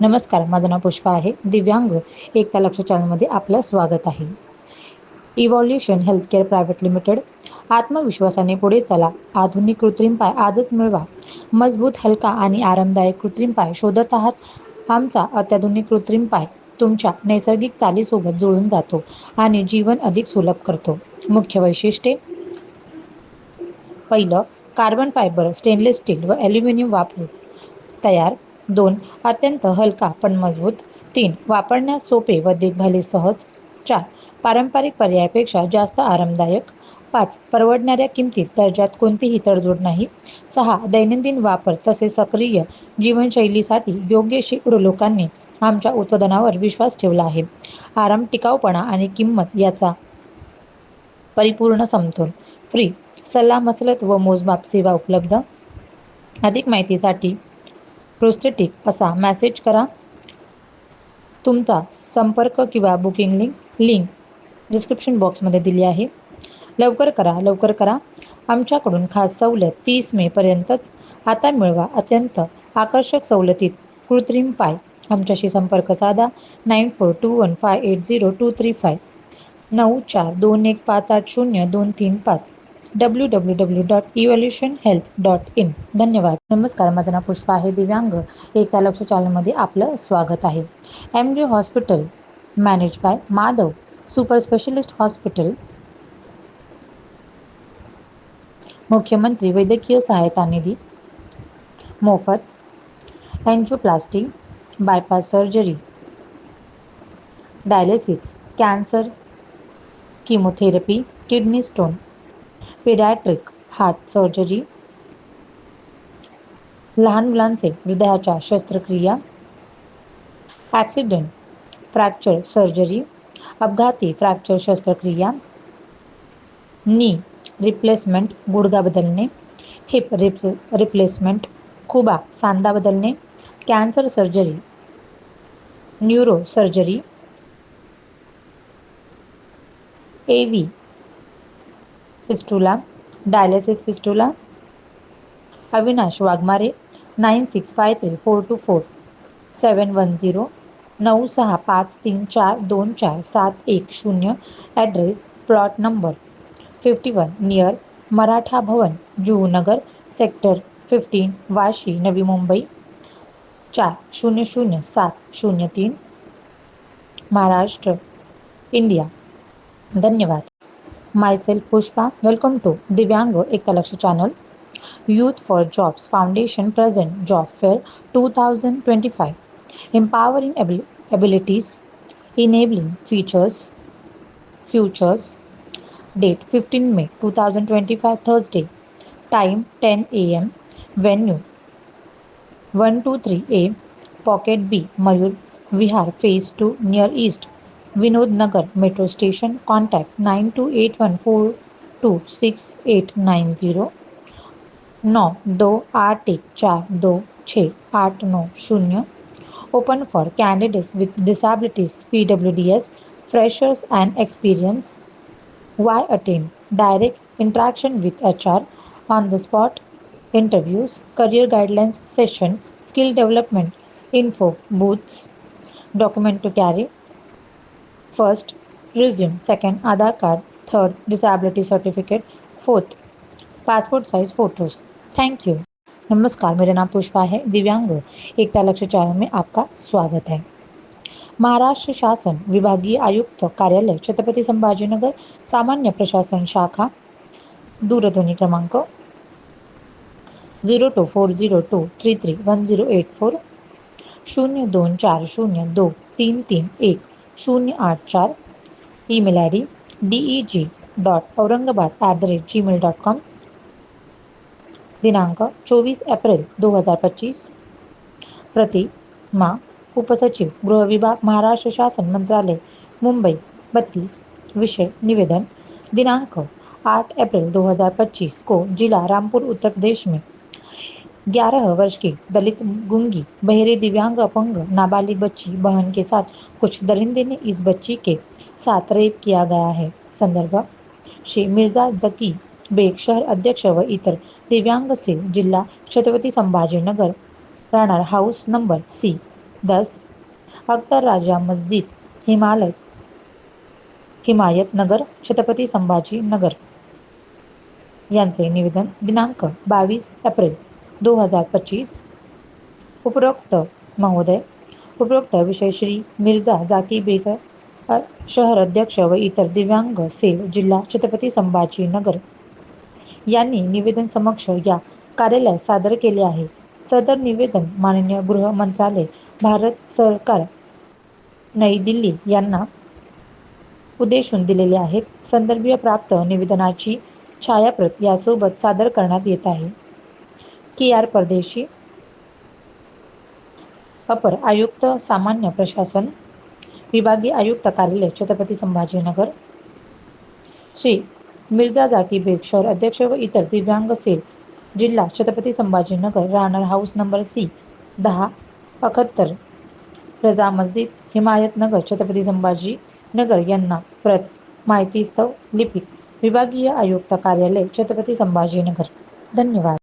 नमस्कार माझं नाव पुष्पा आहे. दिव्यांग एकता लक्ष चॅनलमध्ये आपलं स्वागत आहे. इव्हॉल्युशन हेल्थकेअर प्रायव्हेट लिमिटेड आत्मविश्वासाने पुढे चला. आधुनिक कृत्रिम पाय आजच मिळवा. मजबूत हलका आणि आरामदायक कृत्रिम पाय शोधत आहात. आमचा अत्याधुनिक कृत्रिम पाय तुमच्या नैसर्गिक चालीसोबत जुळून जातो आणि जीवन अधिक सुलभ करतो. मुख्य वैशिष्ट्ये. पहिलं कार्बन फायबर स्टेनलेस स्टील व ॲल्युमिनियम वापरून तयार. दोन अत्यंत हलका पण मजबूत. तीन वापरण्यास सोपे व देखभाली सहज. चार पारंपरिक पर्यायापेक्षा जास्त आरामदायक. पाच परवडणाऱ्या किमतीत दर्जात कोणतीही तडजोड नाही. सहा दैनंदिन वापर तसेच सक्रिय जीवनशैलीसाठी योग्य शेकडो लोकांनी आमच्या उत्पादनावर विश्वास ठेवला आहे. आराम टिकाऊपणा आणि किंमत याचा परिपूर्ण समतोल. फ्री सल्ला मसलत व मोजमाप सेवा उपलब्ध. अधिक माहितीसाठी प्रोस्थेटिक असा मेसेज करा. तुमचा संपर्क किंवा बुकिंग लिंक लिंक डिस्क्रिप्शन बॉक्समध्ये दिली आहे. लवकर करा लवकर करा. आमच्याकडून खास सवलत तीस मेपर्यंतच आता मिळवा. अत्यंत आकर्षक सवलतीत कृत्रिम पाय. आमच्याशी संपर्क साधा. Nine four two one five eight zero two three five. नऊ चार दोन एक पाच आठ शून्य दोन तीन पाच. W W W dot evolution health dot in धन्यवाद. नमस्कार माझं नाव पुष्पा आहे दिव्यांग. एकता लक्ष चॅनलमध्ये आपलं स्वागत आहे. M J hospital manage by Madhav super specialist hospital मुख्यमंत्री वैद्यकीय सहायता निधी. मोफत angioplasty bypass surgery dialysis cancer chemotherapy kidney stone paediatric heart surgery लहान मुलांचे हृदयाच्या शस्त्रक्रिया ॲक्सिडेंट फ्रॅक्चर सर्जरी अपघाती फ्रॅक्चर शस्त्रक्रिया नी रिप्लेसमेंट गुडगा बदलणे हिप रिप्स रिप्लेसमेंट खुबा सांदा बदलणे cancer surgery neuro surgery A V fistula dialysis fistula Avinash Waghmare, nine six five three four two four, seven one zero, नऊ सहा पाच तीन चार दोन चार सात एक शून्य address, plot number fifty one near Maratha Bhavan Juhunagar sector fifteen, Vashi, Navi Mumbai, चार शून्य शून्य सात शून्य तीन, महाराष्ट्र, इंडिया. धन्यवाद. myself Pushpa. Welcome to Divyango Ekalaksha channel. Youth for Jobs Foundation present Job Fair 2025. Empowering abil- abilities, enabling features, futures. Date 15 May 2025 Thursday. Time 10 a.m. Venue 123A Pocket B Mayur Vihar Phase 2 Near East Vinod Nagar Metro Station Contact 9281426890 नौ दो आठ एक चार दो छः आठ नौ शून्य open for candidates with disabilities PWDS freshers and experience why attain direct interaction with HR on the spot interviews career guidelines session skill development info booths document to carry first, resume. Second, Aadhaar card. Third, disability certificate. Fourth, passport size photos. Thank you नमस्कार, मेरा नाम पुष्पा है, दिव्यांग एकता लक्ष्य channel में आपका स्वागत है। महाराष्ट्र शासन, विभागीय आयुक्त कार्यालय, छत्रपति संभाजीनगर सामान्य प्रशासन शाखा, दूरध्वनी क्रमांक zero two four zero two three three one zero eight four, शून्य दोन चार शून्य दो तीन तीन एक। शून्य आठ चार, email I D D E G dot Aurangabad at the rate Gmail dot com दिनांक चोवीस एप्रिल दो हज़ार पच्चीस, प्रति मा उपसचिव गृह विभाग महाराष्ट्र शासन मंत्रालय, मुंबई, बत्तीस, विषय निवेदन, दिनांक आठ अप्रैल 2025 को जिला रामपुर, उत्तर प्रदेश में ग्यारह वर्ष की दलित गुंगी बहरे दिव्यांग अपंग नाबालिग बच्ची बहन के साथ कुछ दरिंदे ने इस बच्ची के साथ रेप किया गया है। संदर्भ श्री मिर्जा जकी बेग शहर अध्यक्ष व इतर दिव्यांग सेल जिल्हा छत्रपती संभाजीनगर राहणार हाऊस नंबर सी दस अख्तर राजा मस्जिद हिमालय हिमायत नगर छत्रपती संभाजी नगर। यांचे निवेदन दिनांक बावीस एप्रिल दो हजार पच्चीस उपरोक्त महोदय उपरोक्त विषय श्री मिर्झा जाकी बेग शहर अध्यक्ष व इतर दिव्यांग सेल जिल्हा छत्रपती संभाजी नगर यांनी निवेदन समक्ष या कार्यालयात सादर केले आहे. सदर निवेदन माननीय गृह मंत्रालय भारत सरकार नई दिल्ली यांना उद्देशून दिलेले आहेत. संदर्भीय प्राप्त निवेदनाची छायाप्रत यासोबत सादर करण्यात येत आहे. के आर परदेशी अपर आयुक्त सामान्य प्रशासन विभागीय आयुक्त कार्यालय छत्रपती संभाजीनगर. श्री मिर्झा जाकी बेग शहर अध्यक्ष व इतर दिव्यांग सेल जिल्हा छत्रपती संभाजीनगर राहणार हाऊस नंबर सी दहा अखत्तर रजा मस्जिद हिमायतनगर छत्रपती संभाजीनगर यांना प्रत माहितीस्तव लिपिक विभागीय आयुक्त कार्यालय छत्रपती संभाजीनगर. धन्यवाद.